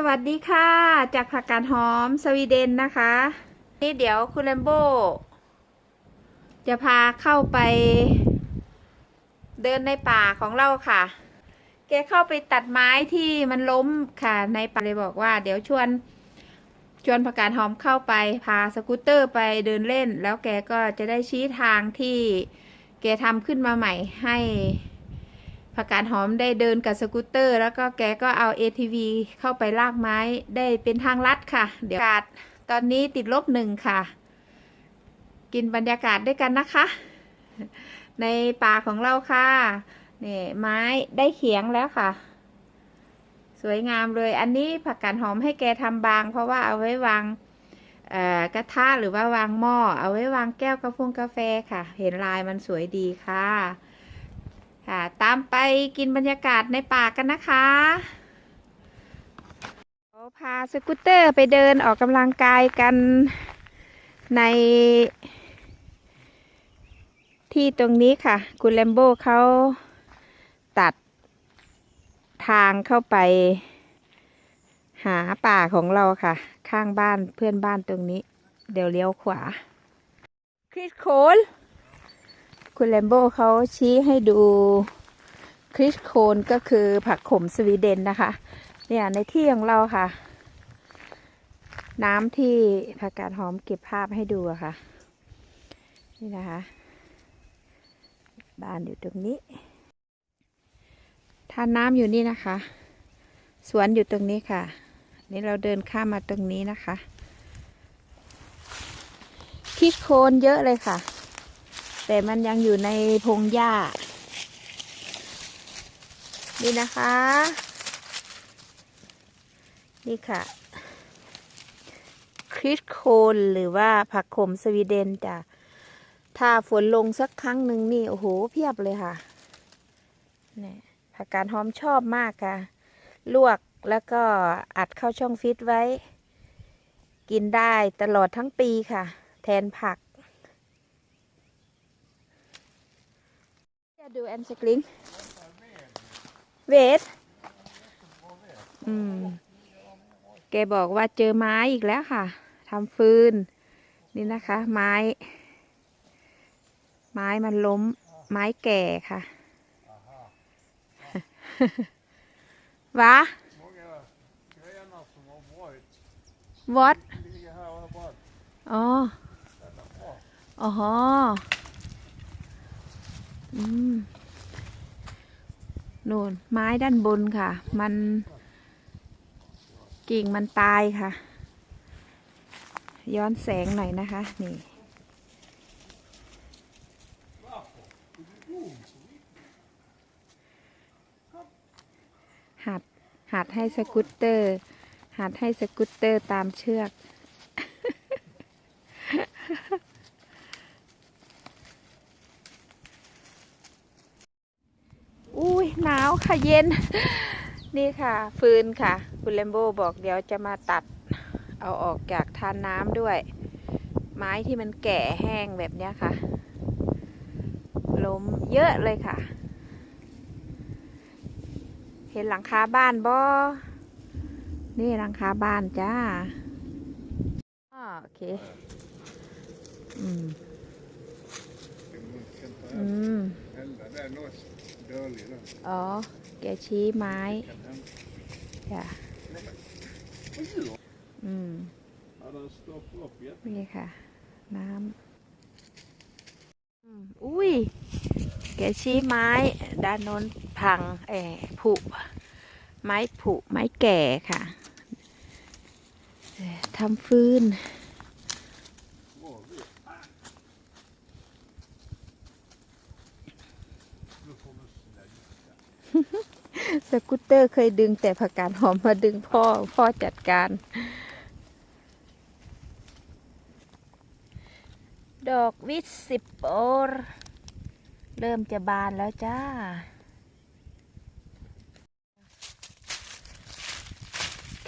สวัสดีค่ะ จากผักกาดหอมสวีเดนนะคะ นี่เดี๋ยวคุณแลมโบ จะพาเข้าไป เดินในป่าของเราค่ะ แกเข้าไปตัดไม้ที่มันล้มค่ะ ในป่าเลยบอกว่า เดี๋ยวชวนชวนผักกาดหอมเข้าไป พาสกูตเตอร์ไปเดินเล่น แล้วแกก็จะได้ชี้ทางที่แกทำขึ้นมาใหม่ให้ ผักกาดหอมได้เดินกับสกูตเตอร์ แล้วก็แกก็เอา ATV เข้าไปลากไม้ได้เป็นทางลัดค่ะ เดี๋ยวากาศตอนนี้ติดลบหนึ่งค่ะ กินบรรยากาศด้วยกันนะคะ ในป่าของเราค่ะนี่ไม้ได้เขียงแล้วค่ะ สวยงามเลยอันนี้ผักกาดหอมให้แกทำบาง เพราะว่าเอาไว้วางกระทะหรือว่าวางหม้อเอาไว้วางแก้วกาแฟกาแฟค่ะ เห็นลายมันสวยดีค่ะ ค่ะตามไปกินบรรยากาศในป่ากันนะคะเราพาสกูตเตอร์ไปเดินออกกำลังกายกันในที่ตรงนี้ค่ะ คุณแลมโบเขาตัดทางเข้าไปหาป่าของเราค่ะ ข้างบ้านเพื่อนบ้านตรงนี้ เดี๋ยวเลี้ยวขวาคริสโคล คุณแลมโบเขาชี้ให้ดูคริสโคนก็คือผักขมสวีเดนนะคะ เนี่ยในที่ของเราค่ะ น้ำที่ผักกาดหอมเก็บภาพให้ดูอะค่ะ นี่นะคะบานอยู่ตรงนี้ท่าน้ำอยู่นี่นะคะ สวนอยู่ตรงนี้ค่ะ นี่เราเดินข้ามมาตรงนี้นะคะคริสโคนเยอะเลยค่ะ แต่มันยังอยู่ในพงหญ้า นี่นะคะ นี่ค่ะ คริสโคนหรือว่าผักขมสวีเดนจ้ะ ถ้าฝนลงสักครั้งหนึ่งนี่ โอ้โห เพียบเลยค่ะเนี่ยผักกาดหอมชอบมากค่ะ ลวกแล้วก็อัดเข้าช่องฟิตไว้ กินได้ตลอดทั้งปีค่ะ แทนผัก ดูแอนสกลิงเวทอืม แกบอกว่าเจอไม้อีกแล้วค่ะ ทำฟืน นี่นะคะ ไม้ ไม้มันล้ม ไม้แก่ค่ะวะ Många grenar som har varit วอต ligger här och här bara. อ๋อ ออืมนู่นไม้ด้านบนค่ะ มันกิ่งมันตายค่ะ ย้อนแสงหน่อยนะคะ นี่ หัดหัดให้สกูตเตอร์ หัดให้สกูตเตอร์ตามเชือก อุ้ย หนาวค่ะเย็น นี่ค่ะ ฟืนค่ะ คุณเลมโบบอกเดี๋ยวจะมาตัดเอาออกจากทานน้ำด้วย ไม้ที่มันแก่แห้งแบบนี้ค่ะ ล้มเยอะเลยค่ะ เห็นหลังคาบ้านบ่นี่หลังคาบ้านจ้าโอเค อืมอืม อ๋อ แกชี้ไม้ค่ะอืมนี่ค่ะ น้ำอุ้ย แกชี้ไม้ ด้านโน้นพังเอผุ ไม้ผุ ไม้แก่ค่ะทำฟืน สกูตเตอร์เคยดึงแต่ผักกาดหอมมาดึงพ่อ พ่อจัดการ ดอกวิสิบโอรเริ่มจะบานแล้วจ้า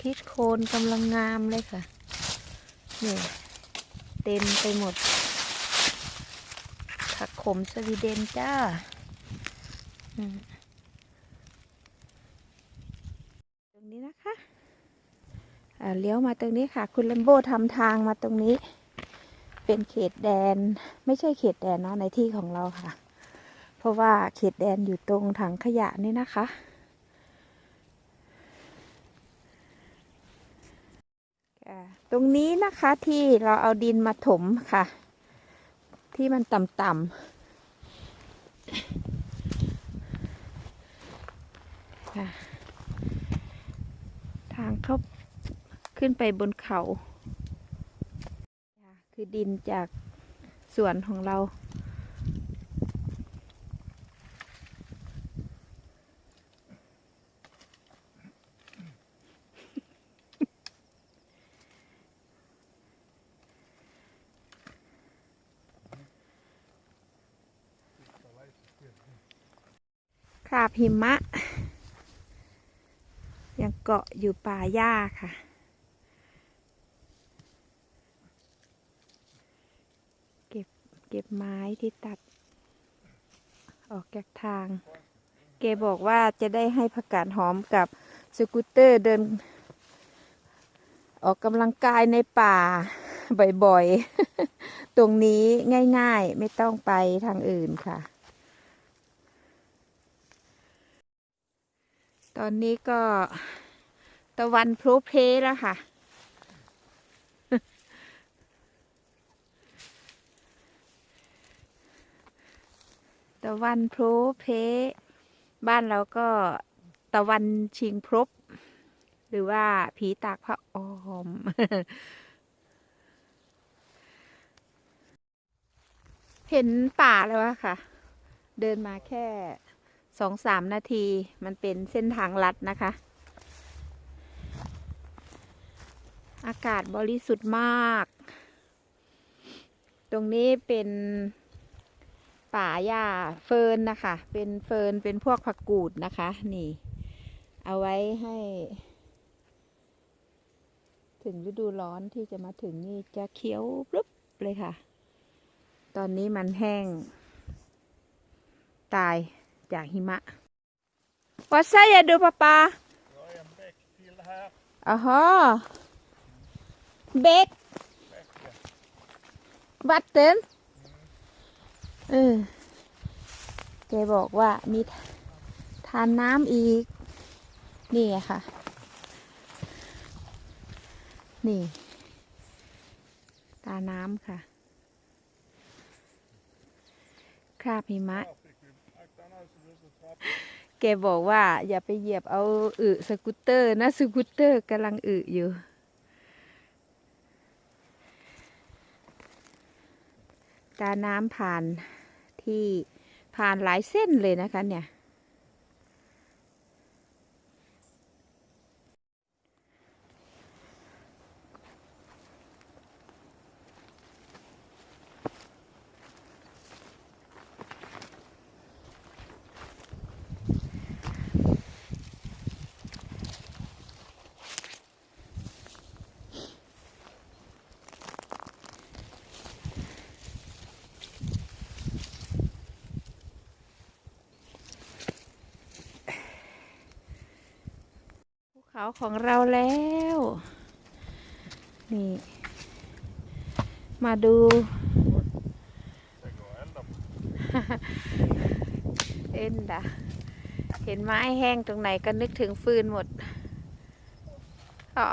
คิดโคนกำลังงามเลยค่ะนี่เต็มไปหมด ผักขมสวีเดนจ้า อืมตรงนี้นะคะ อ่า เลี้ยวมาตรงนี้ค่ะ คุณเลมโบทำทางมาตรงนี้ เป็นเขตแดน ไม่ใช่เขตแดนเนาะในที่ของเราค่ะ เพราะว่าเขตแดนอยู่ตรงถังขยะนี่นะคะ ตรงนี้นะคะที่เราเอาดินมาถมค่ะ ที่มันต่ำๆค่ะ ทางเข้า ขึ้นไปบนเขา คือดินจากสวนของเรา คราบหิมะ ยังเกาะอยู่ป่าหญ้าค่ะ เก็บ เก็บไม้ที่ตัด ออกจากทาง เกบอกว่าจะได้ให้ผักกาดหอมกับสกูตเตอร์เดิน ออกกำลังกายในป่าบ่อยๆ ตรงนี้ง่ายๆ ไม่ต้องไปทางอื่นค่ะ ตอนนี้ก็ตะวันพลุเพแล้วค่ะ ตะวันพลุเพ บ้านเราก็ตะวันชิงพรบหรือว่าผีตากพระออม เห็นป่าแล้วอะค่ะ เดินมาแค่สองสามนาที มันเป็นเส้นทางลัดนะคะ อากาศบริสุทธิ์มาก ตรงนี้เป็น ป่าหญ้าเฟิร์นนะคะ เป็นเฟิร์นเป็นพวกผักกูดนะคะ นี่ เอาไว้ให้ ถึงฤดูร้อนที่จะมาถึงนี่จะเขียวปรึ๊บเลยค่ะ ตอนนี้มันแห้ง ตายจากหิมะวัดไซยาดูปะปา Jag är en bäck till här. อ๋อฮะเบกวัดเต็น เออแกบอกว่ามีทานน้ำอีก นี่ค่ะ นี่ ตาน้ำค่ะ คราบหิมะ แกบอกว่า อย่าไปเหยียบเอาอึสกูตเตอร์นะสกูตเตอร์กำลังอึอยู่ตาน้ำผ่าน ที่ผ่านหลายเส้นเลยนะคะเนี่ย เขาของเราแล้ว นี่ มาดู เอ็นดะเห็นไม้แห้งตรงไหนก็นึกถึงฟืนหมดอ๋อ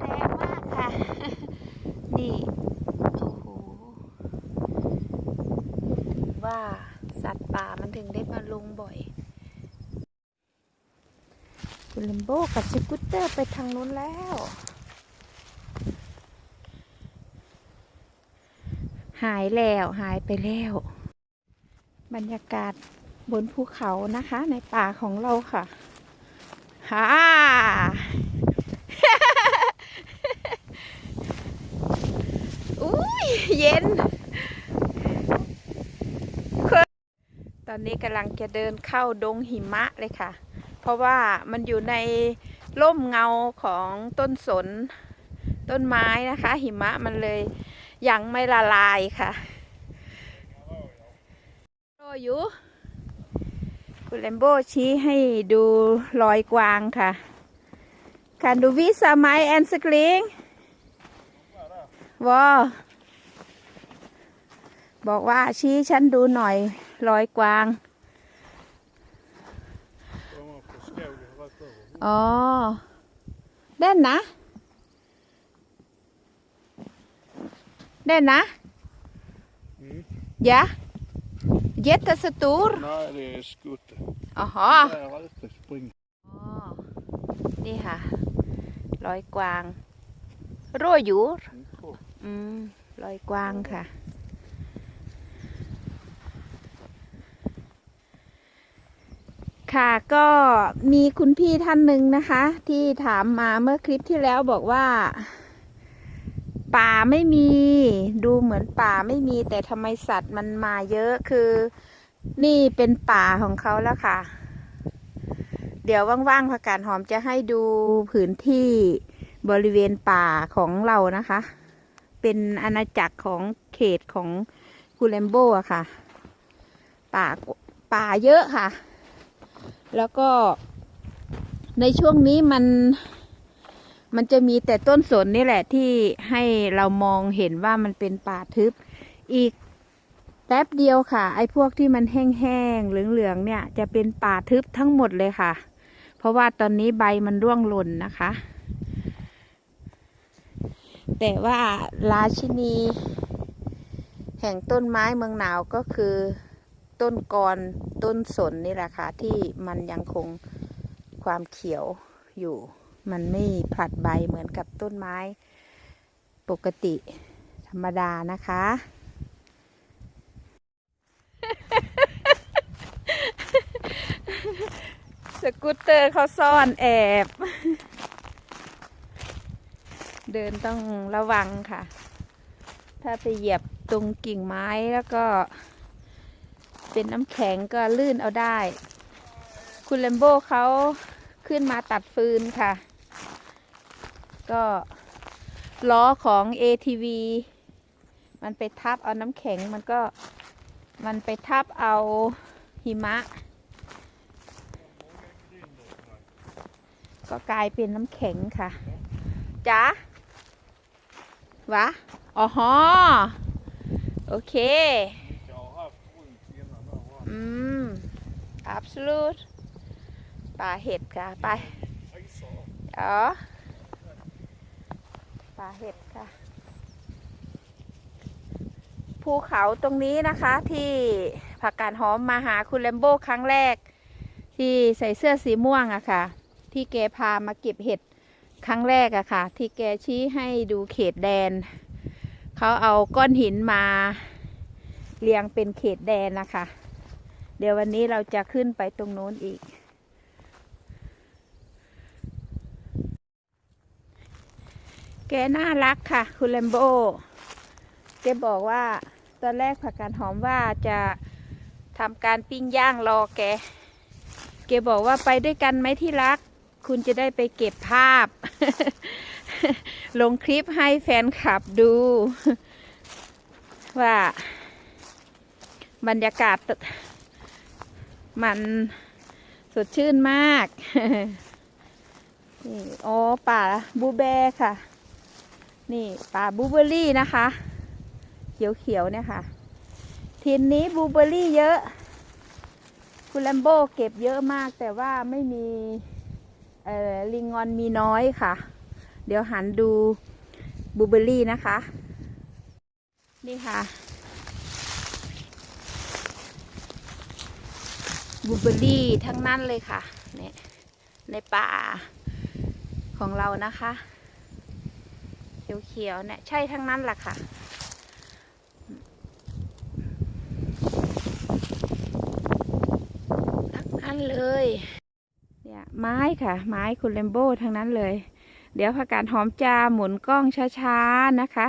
แรงมากค่ะ นี่ โอ้โหถึงว่าสัตว์ป่ามันถึงได้มาลงบ่อย คุณลัม โบกับสกูตเตอร์ไปทางนู้นแล้ว หายแล้วหายไปแล้ว บรรยากาศบนภูเขานะคะ ในป่าของเราค่ะฮ่าอุ้ยเย็น ตอนนี้กำลังจะเดินเข้าดงหิมะเลยค่ะ เพราะว่ามันอยู่ในร่มเงาของต้นสนต้นไม้นะคะ หิมะมันเลยยังไม่ละลายค่ะรออยู่คุณคุณเลมโบชี้ให้ดูรอยกวางค่ะ Kan du visa mig en skling? วอบอกว่าชี้ฉันดูหน่อยรอยกวาง อ๋อเด่นนะเด่นนะ Mm. Ja. Jättestor. Nej, det är skoter. Jaha. Där ute springer อ๋อนี่ค่ะรอยกวางโรยอยู่ de på. อืมรอยกวางค่ะ ค่ะก็มีคุณพี่ท่านหนึ่งนะคะ ที่ถามมาเมื่อคลิปที่แล้วบอกว่า ป่าไม่มีดูเหมือนป่าไม่มี แต่ทำไมสัตว์มันมาเยอะคือ นี่เป็นป่าของเขาแล้วค่ะ เดี๋ยวว่างๆผักกาดหอมจะให้ดูพื้นที่บริเวณป่าของเรานะคะ เป็นอาณาจักรของเขตของกูเลมโบอะค่ะ ป่าป่าเยอะค่ะ แล้วก็ในช่วงนี้มันมันจะมีแต่ต้นสนนี่แหละที่ให้เรามองเห็นว่ามันเป็นป่าทึบ อีกแป๊บเดียวค่ะ ไอ้พวกที่มันแห้งๆเหลืองๆเนี่ย จะเป็นป่าทึบทั้งหมดเลยค่ะ เพราะว่าตอนนี้ใบมันร่วงหล่นนะคะ แต่ว่าราชินี แห่งต้นไม้เมืองหนาวก็คือ ต้นกรต้นสนนี่แหละค่ะที่มันยังคงความเขียวอยู่ มันไม่ผลัดใบเหมือนกับต้นไม้ ปกติธรรมดานะคะ สกูตเตอร์เขาซ่อนแอบ เดินต้องระวังค่ะ ถ้าไปเหยียบตรงกิ่งไม้แล้วก็ เป็นน้ำแข็งก็ลื่นเอาได้ คุณเลมโบเขาขึ้นมาตัดฟืนค่ะ ก็ล้อของ ATV มันไปทับเอาน้ำแข็งมันก็มันไปทับเอาหิมะ ก็กลายเป็นน้ำแข็งค่ะจ๋าวะอ๋อฮอโอเค อืม absolut ป่าเห็ดค่ะ ไป Isar. อ๋อป่าเห็ดค่ะ ภูเขาตรงนี้นะคะที่ผักกาดหอมมาหาคุณแลมโบ้ครั้งแรก ที่ใส่เสื้อสีม่วงอะค่ะ ที่แกพามาเก็บเห็ดครั้งแรกอะค่ะ ที่แกชี้ให้ดูเขตแดน เขาเอาก้อนหินมาเรียงเป็นเขตแดนนะคะ เดี๋ยววันนี้เราจะขึ้นไปตรงโน้นอีก แกน่ารักค่ะ คุณแลมโบแกบอกว่าตอนแรกผักกาดหอมว่าจะทำการปิ้งย่างรอแก แกบอกว่าไปด้วยกันไหมที่รัก คุณจะได้ไปเก็บภาพ ลงคลิปให้แฟนคลับดู ว่าบรรยากาศ มันสดชื่นมากนี่อ๋อป่าบูแบค่ะ นี่ป่าบูเบอรี่นะคะ เขียวๆเนี่ยค่ะทีนนี้บูเบอรี่เยอะคุณแลมโบเก็บเยอะมากแต่ว่าไม่มีลิงงอนมีน้อยค่ะ เดี๋ยวหันดูบูเบอรี่นะคะ นี่ค่ะ บลูเบอรี่ทั้งนั้นเลยค่ะเนี่ยในป่าของเรานะคะเขียวๆเนี่ยใช่ทั้งนั้นแหละค่ะทั้งนั้นเลยเนี่ยไม้ค่ะ ไม้คุณเลมโบ้ทั้งนั้นเลย เดี๋ยวผักกาดหอมจะหมุนกล้องช้าๆนะคะ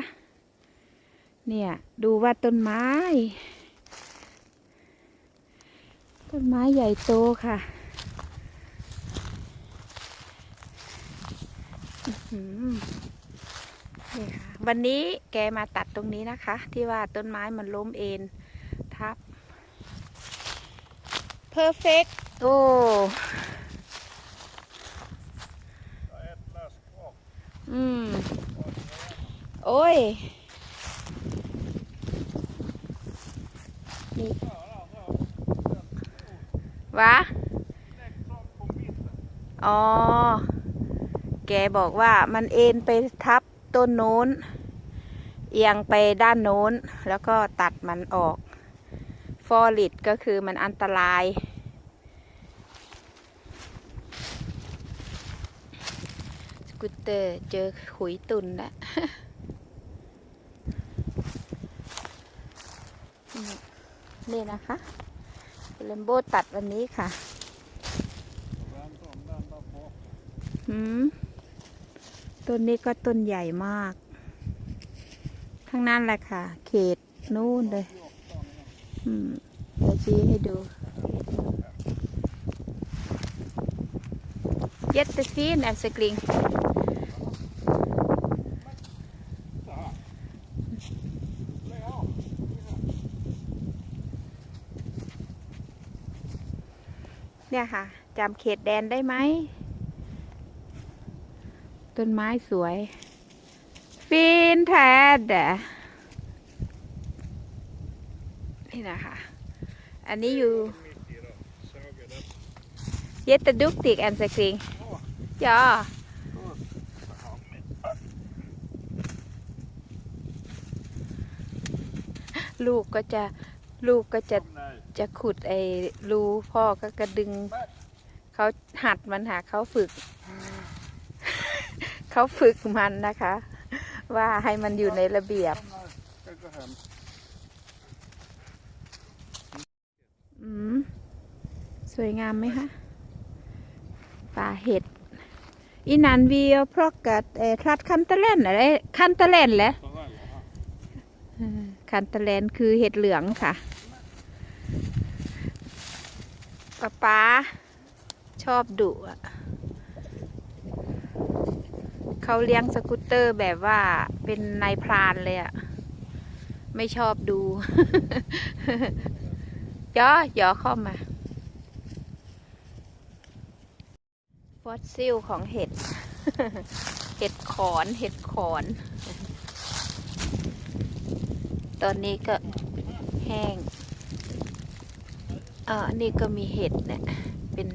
เนี่ยดูว่าต้นไม้ ต้นไม้ใหญ่โตค่ะนี่ค่ะ วันนี้แกมาตัดตรงนี้นะคะ ที่ว่าต้นไม้มันล้มเอ็นทับ perfect โอ้อืม โอ้ยนี่ วะอ๋อ แกบอกว่ามันเอ็นไปทับต้นโน้น เอียงไปด้านโน้น แล้วก็ตัดมันออก ฟอลิดก็คือมันอันตราย สกูตเตอร์เจอขุยตุนแล้วนี่นี่นะคะ เลมโบตัดวันนี้ค่ะหืมต้นนี้ก็ต้นใหญ่มากข้างนั้นแหละค่ะ เขตนู่นเลย อืมเดี๋ยวชี้ให้ดูเย็ดตะฟีนแอมสกลิง Så här. Lägg av. เนี่ยค่ะจำเขตแดนได้ไหม ต้นไม้สวย ฟินแทดนี่นะคะ อันนี้อยู่เยตดุกติกแอนสกลิงจ้าลูกก็จะ ลูกก็จะ Nej. จะขุดไอ้รูพ่อก็กระดึง เขาหัดมันหาเขาฝึก เขาฝึกมันนะคะ ว่าให้มันอยู่ในระเบียบ Nej. Jag går hem. อืม สวยงามไหมคะป่าเห็ดอีนันวีเพราะกัดเอ่อทรัดคันตะแลนอะไรคันตะแลนแหละ Så här. ja. เออคันตะแลนคือเห็ดเหลืองค่ะ ป๊าป๊าชอบดุอะเขาเลี้ยงสกูตเตอร์แบบว่าเป็นนายพรานเลยอะไม่ชอบดูย่อย่อเข้ามาฟอสซิลของเห็ด เห็ดขอนเห็ดขอน ตอนนี้ก็แห้ง อ่านี่ก็มีเห็ดเนี่ยเป็น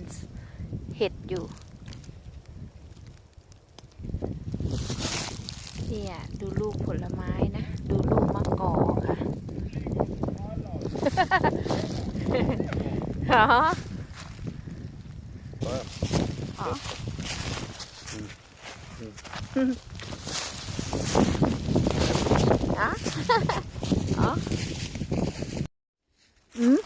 เห็ดอยู่ เนี่ยดูลูกผลไม้นะ ดูลูกมะกอกค่ะอ๋ออ๋ออ๋อ อ๋อ อืม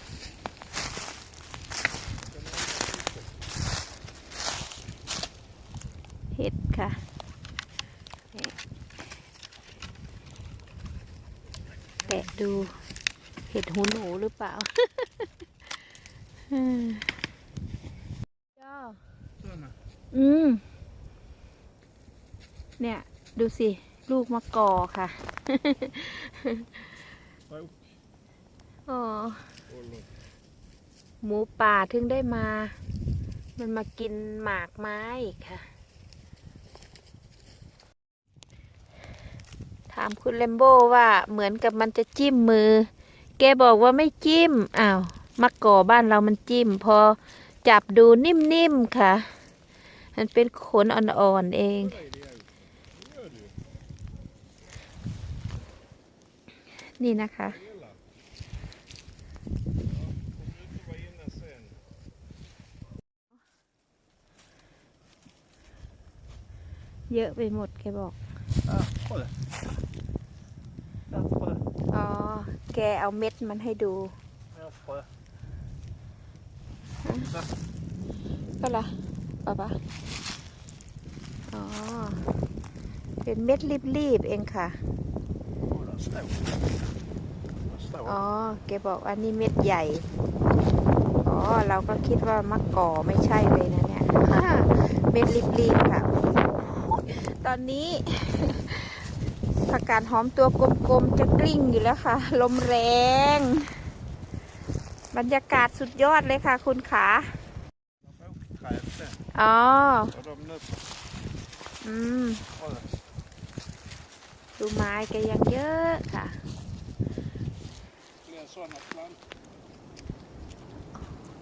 เห็ดค่ะนี่แกะดู เห็ดหูหนูหรือเปล่า อืม ย่อ Såna. อืม เนี่ย ดูสิ ลูกมะกอค่ะ Och อ๋อ håller. หมูป่าถึงได้มา มันมากินหมากไม้อีกค่ะ ถามคุณเลมโบว่าเหมือนกับมันจะจิ้มมือ แกบอกว่าไม่จิ้ม อ้าว มะกอบ้านเรามันจิ้ม พอจับดูนิ่มๆค่ะ มันเป็นขนอ่อนๆเอง Nej, det gör du. Det gör du. นี่นะคะ Hela. Ja. Kommer du inte vara inne sen? เยอะไปหมดแกบอก Ja, kolla. Ja, kolla. อ๋อ แกเอาเม็ดมันให้ดู Ja, kolla. ก็ละป่ะปะอ๋อ เป็นเม็ดรีบๆเองค่ะ Kolla, stor. Stor. อ๋อแกบอกว่านี่เม็ดใหญ่ อ๋อ เราก็คิดว่ามะกอไม่ใช่เลยนะเนี่ย เม็ดรีบๆค่ะ ตอนนี้ผักกาดหอมตัวกลมๆ จะกลิ้งอยู่แล้วค่ะ ลมแรง บรรยากาศสุดยอดเลยค่ะคุณขา อ๋อ Och de nu, อืม kolla. ดูไม้แกยังเยอะค่ะ Fler sådana plantor.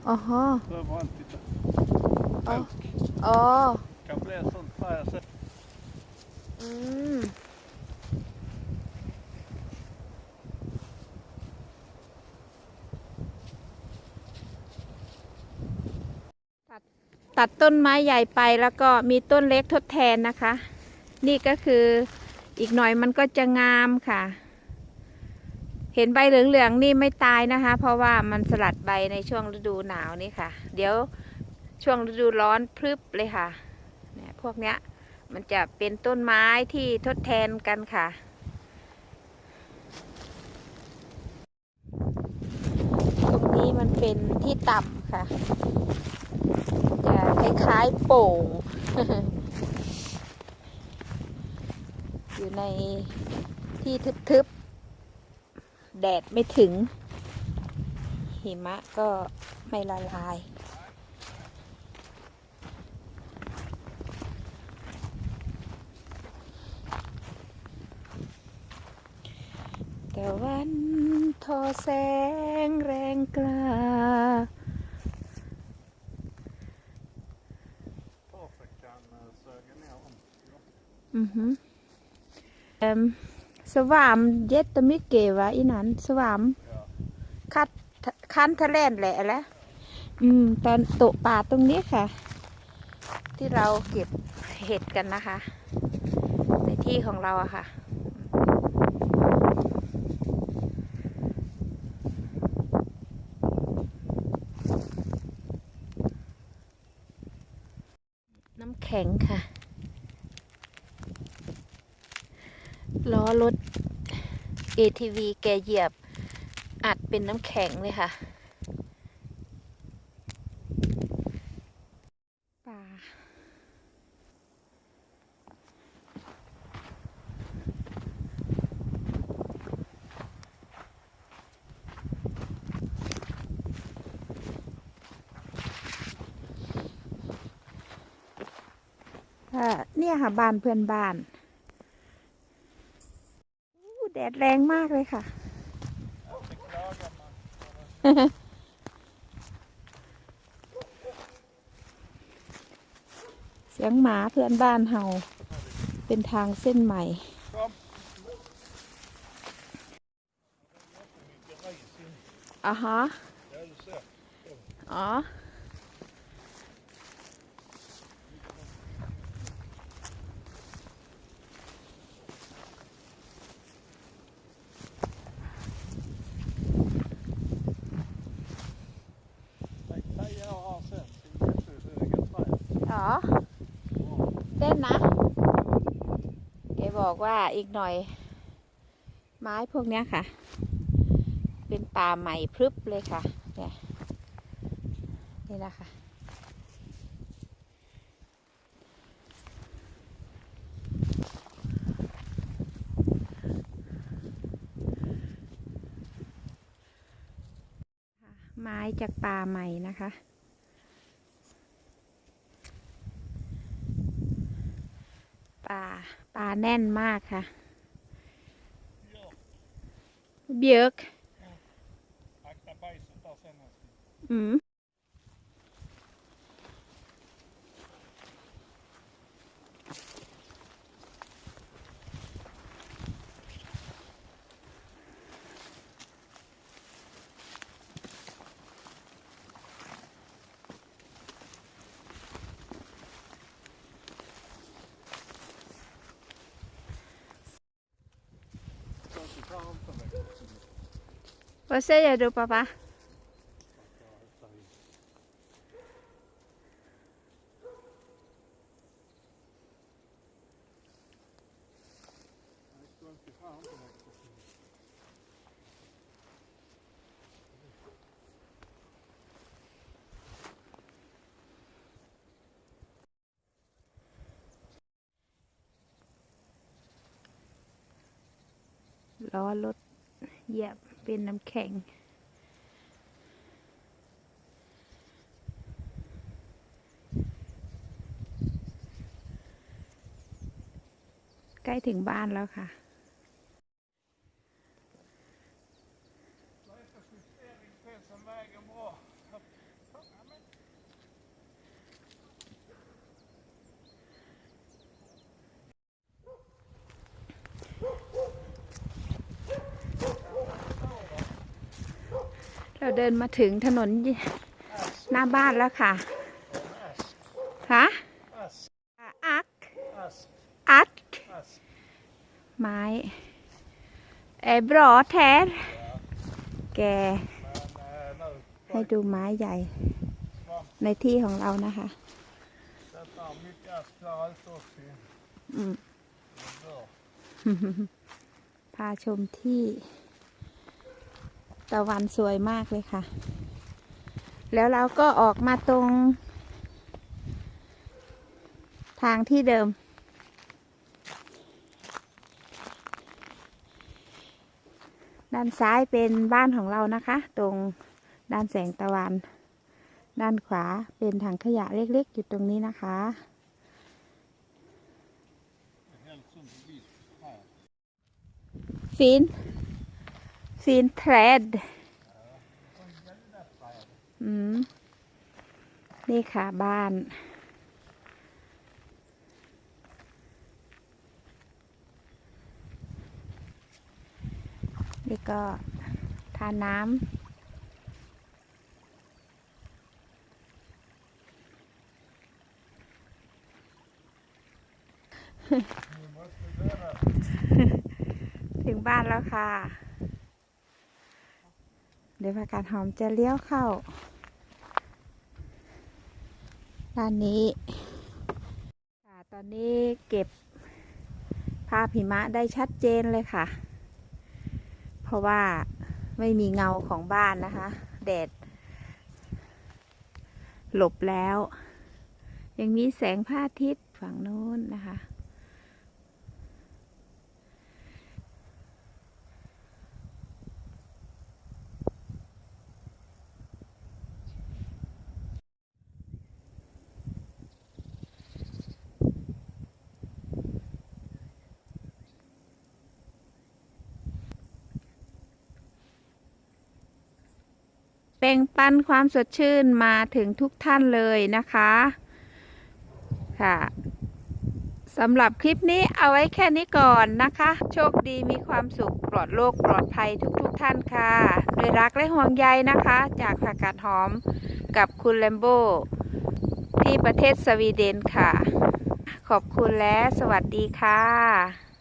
อ๋อฮะ Överallt, titta. Ja. Bok. อ๋อ Kan bli sånt träd sen. อืม ตัดต้นไม้ใหญ่ไปแล้วก็มีต้นเล็กทดแทนนะคะ นี่ก็คืออีกหน่อยมันก็จะงามค่ะ เห็นใบเหลืองๆนี่ไม่ตายนะคะ เพราะว่ามันสลัดใบในช่วงฤดูหนาวนี่ค่ะ เดี๋ยวช่วงฤดูร้อนพรึบเลยค่ะเนี่ยพวกเนี้ยมันจะเป็นต้นไม้ที่ทดแทนกันค่ะ ตรงนี้มันเป็นที่ต่ำค่ะ คล้ายๆโป่ง อยู่ในที่ทึบๆ แดดไม่ถึง หิมะก็ไม่ละลายแต่วันทอแสงแรงกล้า Mhm. Um, svam jättemycket va innan svam Ja. คัดคันทะเลนแหละแล้วอืม ตอนโตะป่าตรงนี้ค่ะ ที่เราเก็บเห็ดกันนะคะ ในที่ของเราอะค่ะน้ำแข็งค่ะ ล้อรถ ATV แกเหยียบ อัดเป็นน้ำแข็งเลยค่ะป่าอ่าเนี่ยค่ะบ้านเพื่อนบ้าน ดดแรงมากเลยค่ะ Inte klagar man. เสียงหมาเพื่อนบ้านเห่า เป็นทางเส้นใหม่ Kom. Jättemycket ris in. อะฮะ Ja, du ser. อ๋อ Tänk tio år här sen. så är det jättehöga träd. อ๋อ เต้นนะ แกบอก ว่าอีกหน่อย ไม้พวกนี้ค่ะ เป็นป่าใหม่พรึบเลยค่ะเนี่ยนี่นะคะไม้จากป่าใหม่นะคะ ป่า ปลาแน่นมากค่ะ เบียกอืม Vad säger du pappa? Nej, du inte เป็นน้ำแข็ง ใกล้ถึงบ้านแล้วค่ะ เดินมาถึงถนนหน้าบ้านแล้วค่ะฮะอักอักไม้เอบรอแทนแก ให้ดูไม้ใหญ่ ในที่ของเรานะคะอืม Det är bra. พาชมที่ ตะวันสวยมากเลยค่ะ แล้วเราก็ออกมาตรง ทางที่เดิม ด้านซ้ายเป็นบ้านของเรานะคะ ตรงด้านแสงตะวัน ด้านขวาเป็นถังขยะเล็กๆอยู่ตรงนี้นะคะฟิน ฟินเทรดอืมนี่ค่ะบ้าน นี่ก็ทาน้ำถึงบ้านแล้วค่ะ เดี๋ยวผักกาดหอมจะเลี้ยวเข้าด้านนี้ค่ะตอนนี้เก็บภาพหิมะได้ชัดเจนเลยค่ะ เพราะว่าไม่มีเงาของบ้านนะคะ แดด หลบแล้ว ยังมีแสงพระอาทิตย์ฝั่งโน้นนะคะ ปันความสดชื่นมาถึงทุกท่านเลยนะคะค่ะสำหรับคลิปนี้เอาไว้แค่นี้ก่อนนะคะ โชคดีมีความสุขปลอดโรคปลอดภัยทุกๆทท่านค่ะด้วยรักและห่วงใยนะคะ จากผักกาดหอมกับคุณแลมโบที่ประเทศสวีเดนค่ะ ขอบคุณและสวัสดีค่ะ